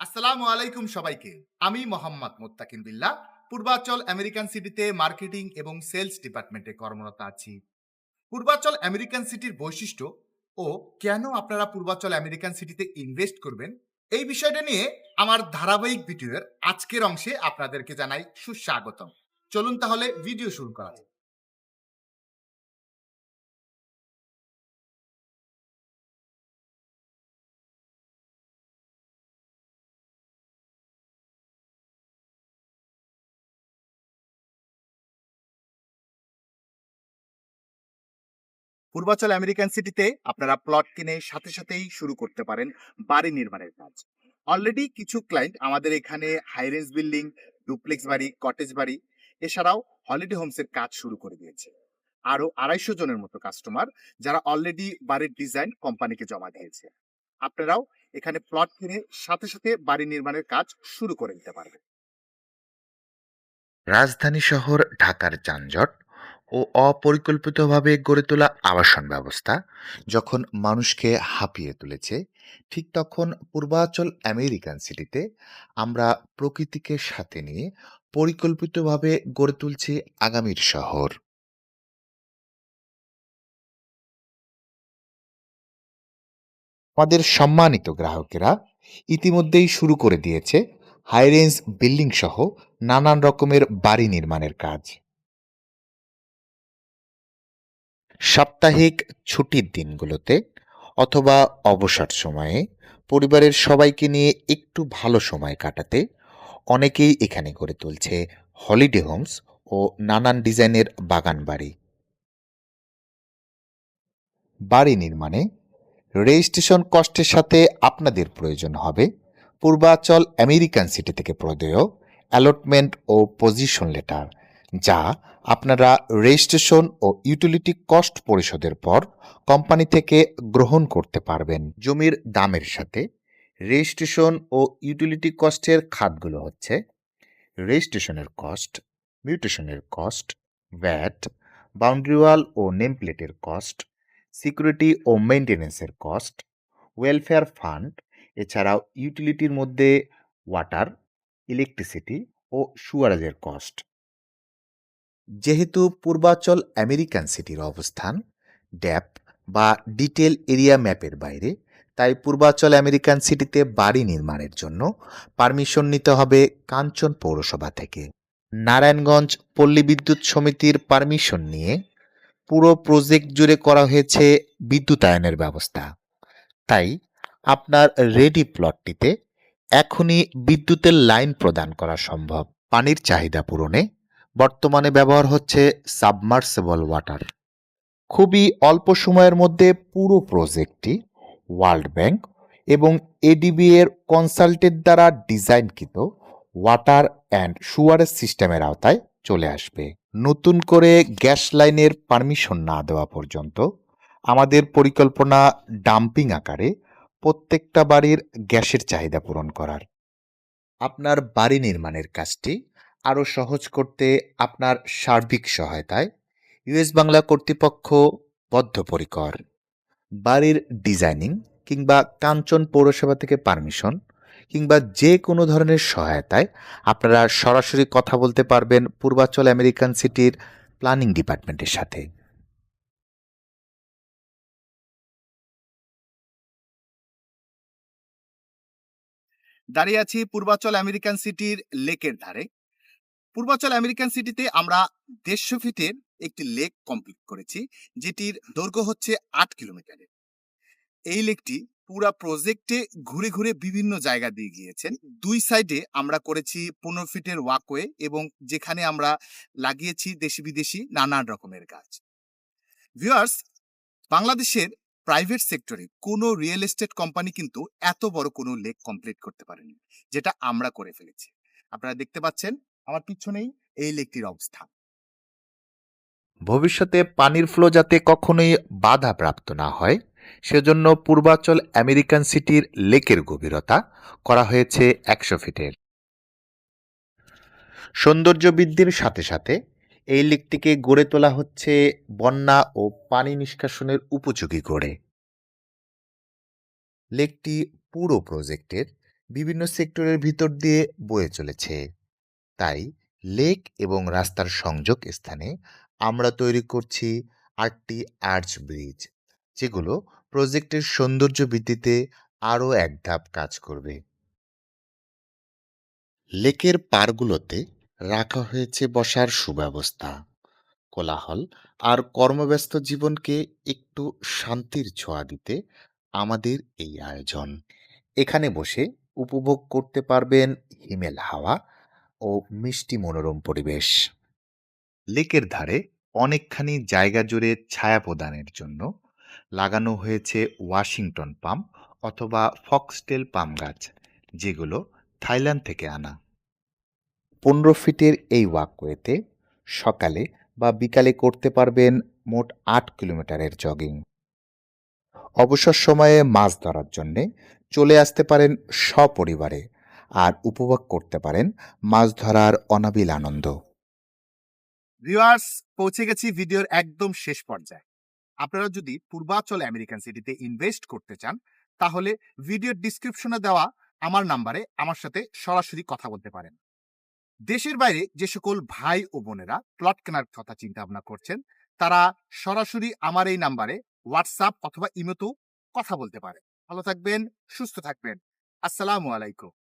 আসসালামু আলাইকুম সবাইকে। আমি মোহাম্মদ মোত্তাকিম বিল্লাহ, পূর্বাচল আমেরিকান সিটিতে মার্কেটিং এবং সেলস ডিপার্টমেন্টে কর্মরত আছি। পূর্বাচল আমেরিকান সিটির বৈশিষ্ট্য ও কেন আপনারা পূর্বাচল আমেরিকান সিটিতে ইনভেস্ট করবেন, এই বিষয়টা নিয়ে আমার ধারাবাহিক ভিডিওর আজকের অংশে আপনাদেরকে জানাই সুস্বাগতম। চলুন তাহলে ভিডিও শুরু করা যাক। পূর্বাচল আমেরিকান সিটিতে আপনারা প্লট কিনে সাথে সাথেই শুরু করতে পারেন বাড়ি নির্মাণের কাজ। অলরেডি কিছু ক্লায়েন্ট আমাদের এখানে হাইরেঞ্জ বিল্ডিং ডুপ্লেক্স বাড়ি কটেজ বাড়ি, এছাড়াও হলিডে হোমসের কাজ শুরু করে দিয়েছে। আরও আড়াইশো জনের মতো কাস্টমার যারা অলরেডি বাড়ির ডিজাইন কোম্পানিকে জমা দিয়েছে। আপনারাও এখানে প্লট কিনে সাথে সাথে বাড়ি নির্মাণের কাজ শুরু করে দিতে পারবেন। রাজধানী শহর ঢাকার যানজট ও অপরিকল্পিতভাবে গড়ে তোলা আবাসন ব্যবস্থা যখন মানুষকে হাঁপিয়ে তুলেছে, ঠিক তখন পূর্বাচল আমেরিকান সিটিতে আমরা প্রকৃতিকে সাথে নিয়ে পরিকল্পিতভাবে গড়ে তুলছি আগামীর শহর। আমাদের সম্মানিত গ্রাহকেরা ইতিমধ্যেই শুরু করে দিয়েছে হাইরেঞ্জ বিল্ডিং সহ নানান রকমের বাড়ি নির্মাণের কাজ। সাপ্তাহিক ছুটির দিনগুলোতে অথবা অবসর সময়ে পরিবারের সবাইকে নিয়ে একটু ভালো সময় কাটাতে অনেকেই এখানে গড়ে তুলছে হলিডে হোমস ও নানান ডিজাইনের বাগান বাড়ি। বাড়ি নির্মাণে রেজিস্ট্রেশন কস্টের সাথে আপনাদের প্রয়োজন হবে পূর্বাচল আমেরিকান সিটি থেকে প্রদেয় অ্যালটমেন্ট ও পজিশন লেটার যা আপনারা রেজিস্ট্রেশন ও ইউটিলিটি কস্ট পরিশোধের পর কোম্পানি থেকে গ্রহণ করতে পারবেন। জমির দামের সাথে রেজিস্ট্রেশন ও ইউটিলিটি কস্টের খাতগুলো হচ্ছে রেজিস্ট্রেশনের কস্ট মিউটেশনের কস্ট ভ্যাট বাউন্ডারি ওয়াল ও নেম প্লেটের কস্ট সিকিউরিটি ও মেনটেন্যান্সের কস্ট ওয়েলফেয়ার ফান্ড এছাড়াও ইউটিলিটির মধ্যে ওয়াটার ইলেকট্রিসিটি ও সুয়ারেজের কস্ট যেহেতু পূর্বাচল আমেরিকান সিটির অবস্থান, ড্যাপ বা ডিটেল এরিয়া ম্যাপের বাইরে, তাই পূর্বাচল আমেরিকান সিটিতে বাড়ি নির্মাণের জন্য পারমিশন নিতে হবে কাঞ্চন পৌরসভা থেকে। নারায়ণগঞ্জ পল্লী বিদ্যুৎ সমিতির পারমিশন নিয়ে পুরো প্রজেক্ট জুড়ে করা হয়েছে বিদ্যুতায়নের ব্যবস্থা। তাই আপনার রেডি প্লটটিতে এখনই বিদ্যুতের লাইন প্রদান করা সম্ভব। পানির চাহিদা পূরণে বর্তমানে ব্যবহার হচ্ছে সাবমার্সেবল ওয়াটার। খুবই অল্প সময়ের মধ্যে পুরো প্রজেক্টটি ওয়ার্ল্ড ব্যাংক এবং এডিবি এর কনসাল্টের দ্বারা ডিজাইনকৃত ওয়াটার অ্যান্ড সুয়ারেজ সিস্টেমের আওতায় চলে আসবে। নতুন করে গ্যাস লাইনের পারমিশন না দেওয়া পর্যন্ত আমাদের পরিকল্পনা ডাম্পিং আকারে প্রত্যেকটা বাড়ির গ্যাসের চাহিদা পূরণ করার। আপনার বাড়ি নির্মাণের কাজটি আরও সহজ করতে আপনার সার্বিক সহায়তায় ইউএস বাংলা কর্তৃপক্ষ বদ্ধপরিকর। বাড়ির ডিজাইনিং কিংবা কাঞ্চন পৌরসভা থেকে পারমিশন কিংবা যে কোনো ধরনের সহায়তায় আপনারা সরাসরি কথা বলতে পারবেন পূর্বাচল আমেরিকান সিটির প্ল্যানিং ডিপার্টমেন্টের সাথে। দাঁড়িয়ে আছি পূর্বাচল আমেরিকান সিটির লেকের ধারে। পূর্বাচল আমেরিকান সিটিতে আমরা দেড়শো ফিটের একটি লেক কমপ্লিট করেছি, যেটির দৈর্ঘ্য হচ্ছে আট কিলোমিটারের। এই লেকটি পুরা প্রজেক্টে ঘুরে ঘুরে বিভিন্ন জায়গা দিয়ে গিয়েছেন। দুই সাইডে আমরা করেছি পনেরো ফিটের ওয়াকওয়ে এবং যেখানে আমরা লাগিয়েছি দেশি বিদেশি নানান রকমের গাছ। ভিউয়ার্স বাংলাদেশের প্রাইভেট সেক্টরে কোনো রিয়েল এস্টেট কোম্পানি কিন্তু এত বড় কোনো লেক কমপ্লিট করতে পারেনি, যেটা আমরা করে ফেলেছি। আপনারা দেখতে পাচ্ছেন আমার পিছনেই এই লেকটির অবস্থা। ভবিষ্যতে পানির ফ্লো যাতে কখনোই বাধাপ্রাপ্ত না হয়, সেজন্য পূর্বাচল আমেরিকান সিটির লেকের গভীরতা করা হয়েছে একশো ফিটের। সৌন্দর্য বৃদ্ধির সাথে সাথে এই লেকটিকে গড়ে তোলা হচ্ছে বন্যা ও পানি নিষ্কাশনের উপযোগী করে লেকটি পুরো প্রজেক্টের বিভিন্ন সেক্টরের ভিতর দিয়ে বয়ে চলেছে। তাই লেক এবং রাস্তার সংযোগ স্থানে আমরা তৈরি করছি আটটি আর্চ ব্রিজ, যেগুলো প্রজেক্টের সৌন্দর্য বৃদ্ধিতে আরও এক ধাপ কাজ করবে। লেকের পারগুলোতে রাখা হয়েছে বসার সুব্যবস্থা, কোলাহল আর কর্মব্যস্ত জীবনকে একটু শান্তির ছোঁয়া দিতে আমাদের এই আয়োজন। এখানে বসে উপভোগ করতে পারবেন হিমেল হাওয়া ও মিষ্টি মনোরম পরিবেশ। লেকের ধারে অনেকখানি জায়গা জুড়ে ছায়া প্রদানের জন্য লাগানো হয়েছে ওয়াশিংটন পাম অথবা ফক্সটেল পাম গাছ, যেগুলো থাইল্যান্ড থেকে আনা। পনেরো ফিটের এই ওয়াকওয়েতে সকালে বা বিকালে করতে পারবেন মোট আট কিলোমিটারের জগিং। অবসর সময়ে মাছ ধরার জন্যে চলে আসতে পারেন সপরিবারে আর উপভোগ করতে পারেন মাছ ধরার অনাবিল আনন্দ। ভিউয়ার্স, পৌঁছে গেছি ভিডিওর একদম শেষ পর্যায়ে। আপনারা যদি পূর্বাচল আমেরিকান সিটিতে ইনভেস্ট করতে চান, তাহলে ভিডিওর ডিসক্রিপশনে দেওয়া আমার নাম্বারে আমার সাথে সরাসরি কথা বলতে পারেন। দেশের বাইরে যে সকল ভাই ও বোনেরা প্লট কেনার কথা চিন্তা ভাবনা করছেন, তারা সরাসরি আমার এই নাম্বারে হোয়াটসঅ্যাপ অথবা ইমোতেও কথা বলতে পারে ভালো থাকবেন, সুস্থ থাকবেন। আসসালামু আলাইকুম।